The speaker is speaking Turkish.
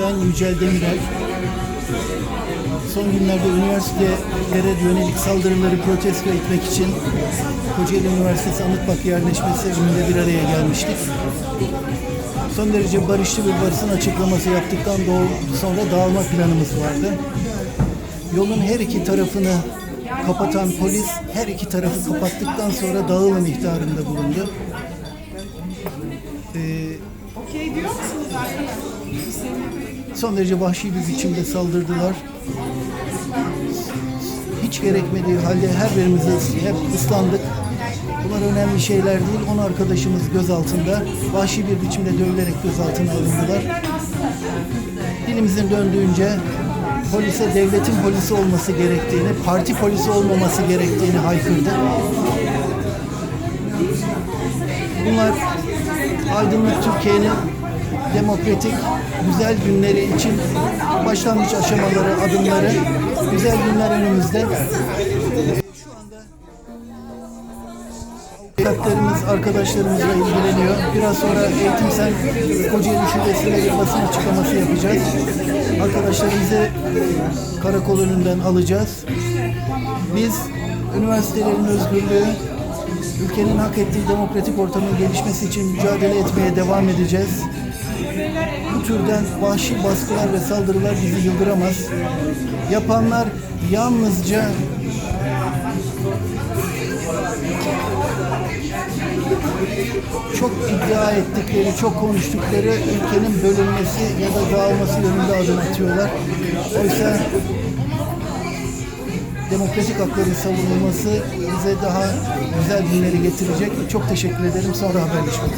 Ben Yücel Demirel. Son günlerde üniversitelere yönelik saldırıları protesto etmek için Kocaeli Üniversitesi Anıtbak yerleşmesi önünde bir araya gelmiştik. Son derece barışçı bir basın açıklaması yaptıktan sonra dağılma planımız vardı. Yolun her iki tarafını kapatan polis her iki tarafı kapattıktan sonra dağılın ihtarında bulundu. Ee, Okey diyor musunuz? Son derece vahşi bir biçimde saldırdılar. Hiç gerekmediği halde her birimiz hep ıslandık. Bunlar önemli şeyler değil. 10 arkadaşımız gözaltında. Vahşi bir biçimde dövülerek gözaltına alındılar. Dilimizin döndüğünce polise devletin polisi olması gerektiğini, parti polisi olmaması gerektiğini haykırdı. Bunlar aydınlık Türkiye'nin demokratik güzel günleri için başlangıç aşamaları, adımları, güzel günler önümüzde. Şu arkadaşlarımızla ilgileniyor. Biraz sonra Eğitim Sen Kocaeli Şubesi'ne bir basın açıklaması yapacağız. Arkadaşlarımızı karakol önünden alacağız. Biz üniversitelerin özgürlüğü, ülkenin hak ettiği demokratik ortamın gelişmesi için mücadele etmeye devam edeceğiz. Bu türden vahşi baskılar ve saldırılar bizi yıldıramaz. Yapanlar yalnızca çok iddia ettikleri, çok konuştukları ülkenin bölünmesi ya da dağılması yönünde adım atıyorlar. Oysa demokratik hakların savunulması bize daha güzel günleri getirecek. Çok teşekkür ederim. Sonra haberleşmek.